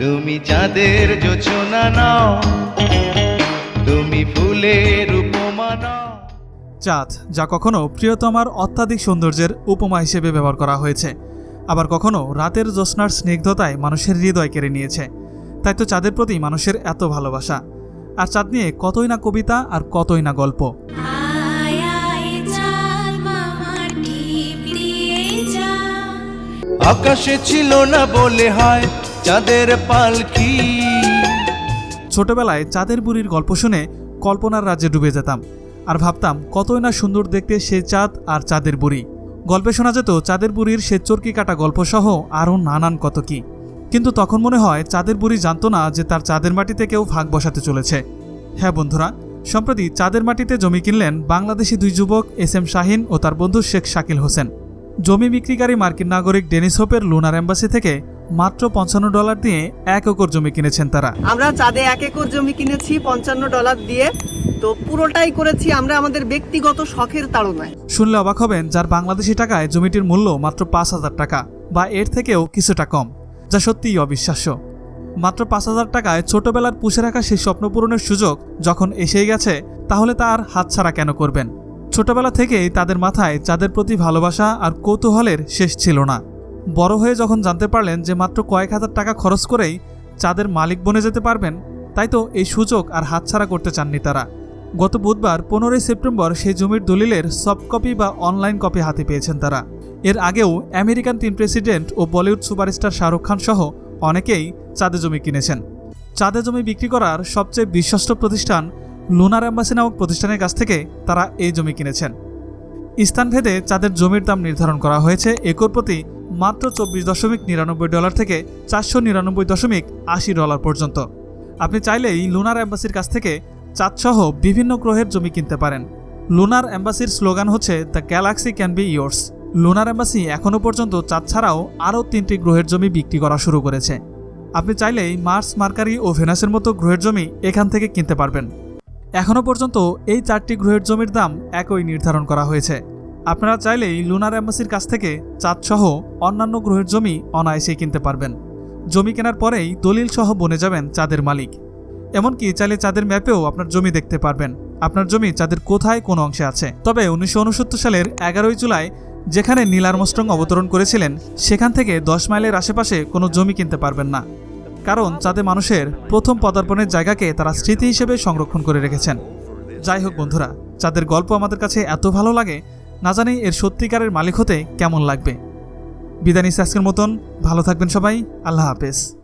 তুমি চাঁদের যোচনা নাও। তুমি ফুলের উপমা নাও। চাঁদ যা কখনো প্রিয়তমার অত্যাধিক সৌন্দর্যের উপমা হিসেবে ব্যবহার করা হয়েছে আবার কখনো রাতের জ্যোৎস্নার স্নিগ্ধতায় মানুষের হৃদয় কেড়ে নিয়েছে। তাই তো চাঁদের প্রতি মানুষের এত ভালোবাসা। আর চাঁদ নিয়ে কতই না কবিতা আর কতই না গল্প। আয় আয় চাঁদ মামা টিপ দিয়ে যা। আকাশে ছিল না বলে হয় চাঁদের পালকি। ছোটবেলায় চাঁদের বুড়ির গল্প শুনে কল্পনার রাজ্যে ডুবে যেতাম আর ভাবতাম, কতই না সুন্দর দেখতে সে চাঁদ আর চাঁদের বুড়ি। গল্পে শোনা যেত, চাঁদের বুড়ির সে চরকি কাটা গল্পসহ আরও নানান কত কি কিন্তু তখন মনে হয়, চাঁদের বুড়ি জানতো না যে তার চাঁদের মাটিতে কেউ ভাগ বসাতে চলেছে। হ্যাঁ বন্ধুরা, সম্প্রতি চাঁদের মাটিতে জমি কিনলেন বাংলাদেশি দুই যুবক এস এম শাহিন ও তার বন্ধু শেখ শাকিল হোসেন। জমি বিক্রিকারী মার্কিন নাগরিক ডেনিস হোপের লুনার অ্যাম্বাসি থেকে মাত্র পঞ্চান্ন ডলার দিয়ে এক একর জমি কিনেছেন তারা। আমরা চাঁদে এক একর জমি কিনেছি পঞ্চান্ন ডলার দিয়ে। তো পুরোটাই করেছি আমরা আমাদের ব্যক্তিগত শখের তাড়নায়। শুনলে অবাক হবেন যার বাংলাদেশি টাকায় জমিটির মূল্য মাত্র পাঁচ হাজার টাকা বা এর থেকেও কিছুটা কম যা সত্যিই অবিশ্বাস্য। মাত্র পাঁচ হাজার টাকায় ছোটবেলার পুষে রাখা সেই স্বপ্ন পূরণের সুযোগ যখন এসেই গেছে তাহলে তার হাতছাড়া কেন করবেন? ছোটবেলা থেকেই তাদের মাথায় চাঁদের প্রতি ভালোবাসা আর কৌতূহলের শেষ ছিল না। বড় হয়ে যখন জানতে পারলেন যে মাত্র কয়েক হাজার টাকা খরচ করেই চাঁদের মালিক বনে যেতে পারবেন, তাই তো এই সুযোগ আর হাতছাড়া করতে চাননি তারা। গত বুধবার, পনেরোই সেপ্টেম্বর সেই জমির দলিলের সফট কপি বা অনলাইন কপি হাতে পেয়েছেন তারা। এর আগেও আমেরিকান তিন প্রেসিডেন্ট ও বলিউড সুপারস্টার শাহরুখ খান সহ অনেকেই চাঁদে জমি কিনেছেন। চাঁদে জমি বিক্রি করার সবচেয়ে বিশ্বস্ত প্রতিষ্ঠান লুনার অ্যাম্বাসি নামক প্রতিষ্ঠানের কাছ থেকে তারা এই জমি কিনেছেন। স্থানভেদে চাঁদের জমির দাম নির্ধারণ করা হয়েছে একর প্রতি মাত্র চব্বিশ দশমিক নিরানব্বই ডলার থেকে চারশো নিরানব্বই দশমিক আশি ডলার পর্যন্ত। আপনি চাইলেই লুনার অ্যাম্বাসির কাছ থেকে চাঁদসহ বিভিন্ন গ্রহের জমি কিনতে পারেন। লুনার অ্যাম্বাসির স্লোগান হচ্ছে the galaxy can be yours lunar embassy এখনও পর্যন্ত চাঁদ ছাড়াও আরও তিনটি গ্রহের জমি বিক্রি করা শুরু করেছে। আপনি চাইলেই মার্স, মার্কারি ও ভেনাসের মতো গ্রহের জমি এখান থেকে কিনতে পারবেন। এখনও পর্যন্ত এই চারটি গ্রহের জমির দাম একই নির্ধারণ করা হয়েছে। আপনারা চাইলেই লুনার অ্যাম্বাসির কাছ থেকে চাঁদসহ অন্যান্য গ্রহের জমি অনায়াসেই কিনতে পারবেন। জমি কেনার পরেই দলিল সহ বনে যাবেন চাঁদের মালিক। এমনকি চাইলে চাঁদের ম্যাপেও আপনার জমি দেখতে পারবেন। আপনার জমি চাঁদের কোথায় কোন অংশে আছে? তবে উনিশশো উনসত্তর সালের এগারোই জুলাই, যেখানে নীল আর্মস্ট্রং অবতরণ করেছিলেন, সেখান থেকে দশ মাইলের আশেপাশে কোনো জমি কিনতে পারবেন না। কারণ চাঁদে মানুষের প্রথম পদার্পণের জায়গাকে তারা স্মৃতি হিসেবে সংরক্ষণ করে রেখেছেন। যাই হোক বন্ধুরা, চাঁদের গল্প আমাদের কাছে এত ভালো লাগে না জানি এর সত্যিকারের মালিক হতে কেমন লাগবে। বিদানি আজকের মতন। ভালো থাকবেন সবাই। আল্লাহ হাফেজ।